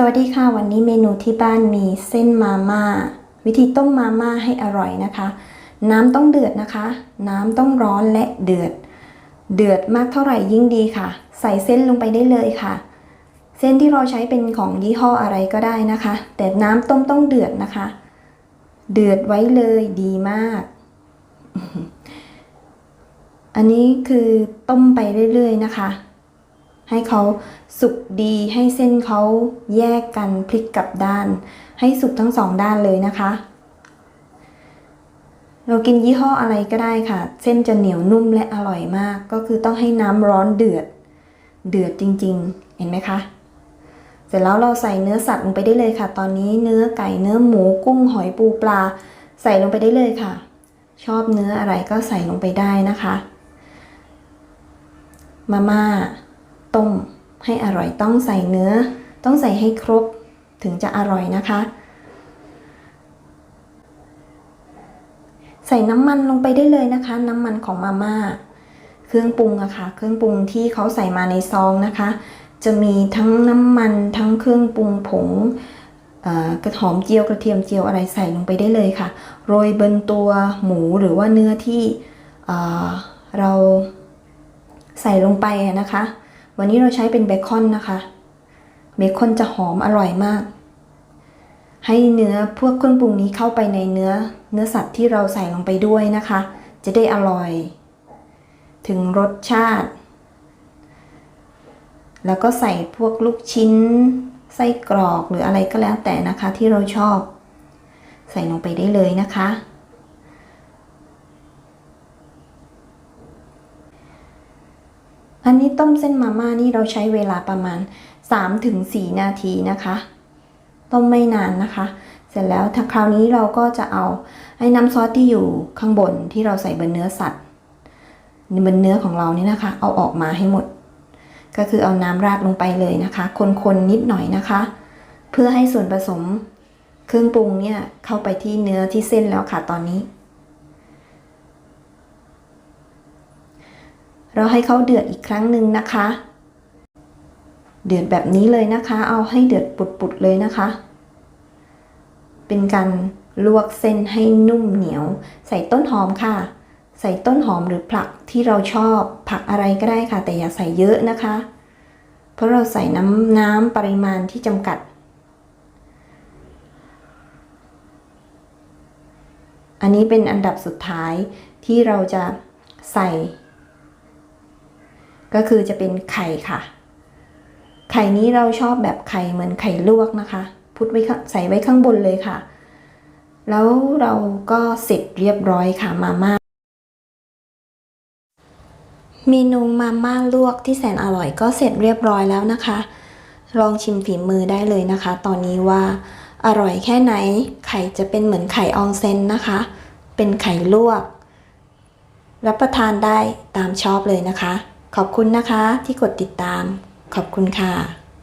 สวัสดีค่ะ วันนี้เมนูที่บ้านมีเส้นมาม่าวิธีต้มมาม่าให้อร่อยนะคะ น้ำต้องเดือดนะคะ น้ำต้องร้อนและเดือด เดือดมากเท่าไหร่ยิ่งดีค่ะ ใส่เส้นลงไปได้เลยค่ะ เส้นที่เราใช้เป็นของยี่ห้ออะไรก็ได้นะคะ แต่น้ำต้มต้องเดือดนะคะ เดือดไว้เลยดีมาก อันนี้คือต้มไปเรื่อยๆนะคะ ให้เขาสุกดีให้เส้นเขาแยกกันพลิกกลับด้าน ให้สุกทั้งสองด้านเลยนะคะ เรากินยี่ห้ออะไรก็ได้ค่ะ เส้นจะเหนียวนุ่มและอร่อยมาก ก็คือต้องให้น้ำร้อนเดือด เดือดจริง ๆ เห็นไหมคะ เสร็จแล้วเราใส่เนื้อสัตว์ลงไปได้เลยค่ะ ตอนนี้เนื้อไก่เนื้อหมูกุ้งหอยปูปลา ใส่ลงไปได้เลยค่ะ ชอบเนื้ออะไรก็ใส่ลงไปได้นะคะ มาม่า ต้มให้อร่อยต้องใส่เนื้อ ต้องใส่ให้ครบถึงจะอร่อยนะคะ ใส่น้ำมันลงไปได้เลยนะคะ น้ำมันของมาม่าเครื่องปรุงอะค่ะ เครื่องปรุงที่เขาใส่มาในซองนะคะ จะมีทั้งน้ำมันทั้งเครื่องปรุงผงกระหอมเจียวกระเทียมเจียวอะไรใส่ลงไปได้เลยค่ะ โรยบนตัวหมูหรือว่าเนื้อที่เเราใส่ลงไปนะคะ วันนี้เราใช้เป็นเบคอนนะคะ เบคอนจะหอมอร่อยมาก ให้เนื้อพวกเครื่องปรุงนี้เข้าไปในเนื้อ เนื้อสัตว์ที่เราใส่ลงไปด้วยนะคะ จะได้อร่อย ถึงรสชาติ แล้วก็ใส่พวกลูกชิ้น ไส้กรอกหรืออะไรก็แล้วแต่นะคะที่เราชอบ ใส่ลงไปได้เลยนะคะ อันนี้ต้มเส้นมาม่านี่เราใช้เวลาประมาณ 3-4 นาทีนะคะ ต้มไม่นานนะคะ เสร็จแล้วถ้าคราวนี้เราก็จะเอาไอ้น้ำซอสที่อยู่ข้างบนที่เราใส่บนเนื้อสัตว์บนเนื้อของเรานี่นะคะ เอาออกมาให้หมด ก็คือเอาน้ำราดลงไปเลยนะคะ คนๆนิดหน่อยนะคะ เพื่อให้ส่วนผสมเครื่องปรุงเนี่ยเข้าไปที่เนื้อที่เส้นแล้วค่ะตอนนี้ เราให้เขาเดือดอีกครั้งหนึ่งนะคะ เดือดแบบนี้เลยนะคะ เอาให้เดือดปุดๆเลยนะคะ เป็นการลวกเส้นให้นุ่มเหนียว ใส่ต้นหอมค่ะ ใส่ต้นหอมหรือผักที่เราชอบผักอะไรก็ได้ค่ะ แต่อย่าใส่เยอะนะคะ เพราะเราใส่น้ำน้ำปริมาณที่จำกัด อันนี้เป็นอันดับสุดท้ายที่เราจะใส่ ก็คือจะเป็นไข่ค่ะ ไข่นี้เราชอบแบบไข่เหมือนไข่ลวกนะคะ พุทไว้ใส่ไว้ข้างบนเลยค่ะ แล้วเราก็เสร็จเรียบร้อยค่ะมาม่าเมนูมาม่าลวกที่แสนอร่อยก็เสร็จเรียบร้อยแล้วนะคะ ลองชิมฝีมือได้เลยนะคะ ตอนนี้ว่าอร่อยแค่ไหน ไข่จะเป็นเหมือนไข่อองเซนนะคะ เป็นไข่ลวก รับประทานได้ตามชอบเลยนะคะ ขอบคุณนะคะที่กดติดตาม ขอบคุณค่ะ